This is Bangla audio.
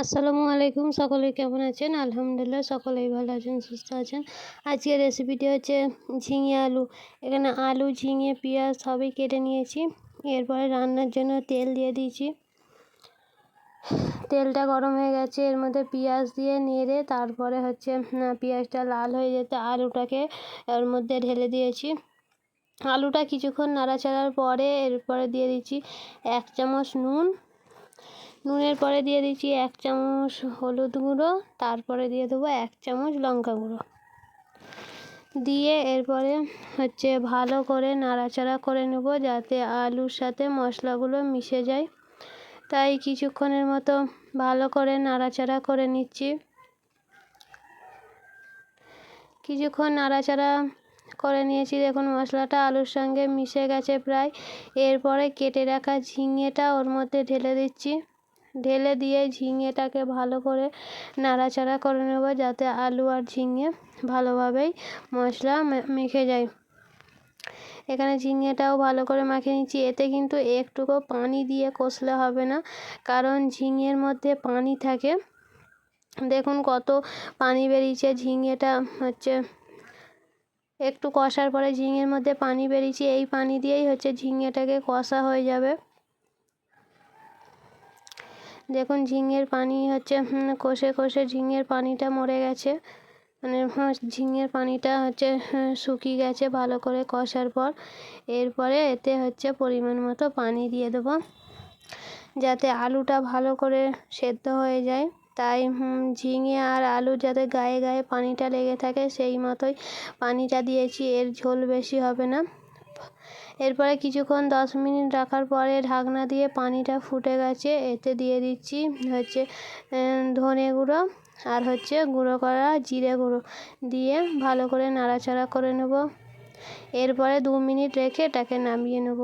আসসালামু আলাইকুম। সকলে কেমন আছেন? আলহামদুলিল্লাহ সকলেই ভালো আছেন, সুস্থ আছেন। আজকের রেসিপিটি হচ্ছে ঝিঙে আলু। এখানে আলু, ঝিঙে, পেঁয়াজ সবই কেটে নিয়েছি। এরপরে রান্নার জন্য তেল দিয়ে দিয়েছি। তেলটা গরম হয়ে গেছে, এর মধ্যে পেঁয়াজ দিয়ে নেড়ে তারপরে হচ্ছে পেঁয়াজটা লাল হয়ে যেতে আলুটাকে এর মধ্যে ঢেলে দিয়েছি। আলুটা কিছুক্ষণ নাড়াচাড়ার পরে এরপরে দিয়ে দিচ্ছি এক চামচ নুন নুনের পরে দিয়ে দিচ্ছি এক চামচ হলুদ গুঁড়ো, তারপরে দিয়ে দেবো এক চামচ লঙ্কা গুঁড়ো। দিয়ে এরপরে হচ্ছে ভালো করে নাড়াচাড়া করে নেব যাতে আলুর সাথে মশলাগুলো মিশে যায়। তাই কিছুক্ষণের মতো ভালো করে নাড়াচাড়া করে নিচ্ছি। কিছুক্ষণ নাড়াচাড়া করে নিয়েছি। দেখুন, মশলাটা আলুর সঙ্গে মিশে গেছে প্রায়। এরপরে কেটে রাখা ঝিঙেটা ওর মধ্যে ঢেলে দিচ্ছি। ঢেলে দিয়ে ঝিঙেটাকে ভালো করে নাড়াচাড়া করে নেব যাতে আলু আর ঝিঙে ভালোভাবেই মশলা মেখে যায়। এখানে ঝিঙেটাও ভালো করে মাখিয়ে নিচ্ছি। এতে কিন্তু একটুকু পানি দিয়ে কষলে হবে না, কারণ ঝিঙের মধ্যে পানি থাকে। দেখুন কত পানি বেরিয়েছে, ঝিঙেটা হচ্ছে একটু কষার পরে ঝিঙের মধ্যে পানি বেরিয়েছে। এই পানি দিয়েই হচ্ছে ঝিঙেটাকে কষা হয়ে যাবে। দেখুন ঝিঙের পানি হচ্ছে কষে কষে ঝিঙের পানিটা মরে গেছে। মানে ঝিঙের পানিটা হচ্ছে শুকিয়ে গেছে ভালো করে কষার পর। এরপরে এতে হচ্ছে পরিমাণ মতো পানি দিয়ে দেবো, যাতে আলুটা ভালো করে সেদ্ধ হয়ে যায়। তাই ঝিঙে আর আলু যাতে গায়ে গায়ে পানিটা লেগে থাকে, সেই মতোই পানিটা দিয়েছি, এর ঝোল বেশি হবে না। এরপরে কিছুক্ষণ দশ মিনিট রাখার পরে ঢাকনা দিয়ে পানিটা ফুটে গেছে। এতে দিয়ে দিচ্ছি হচ্ছে ধনে গুঁড়ো আর হচ্ছে গুঁড়ো করা জিরে গুঁড়ো দিয়ে ভালো করে নাড়াচাড়া করে নেব। এরপরে দু মিনিট রেখে এটাকে নামিয়ে নেব।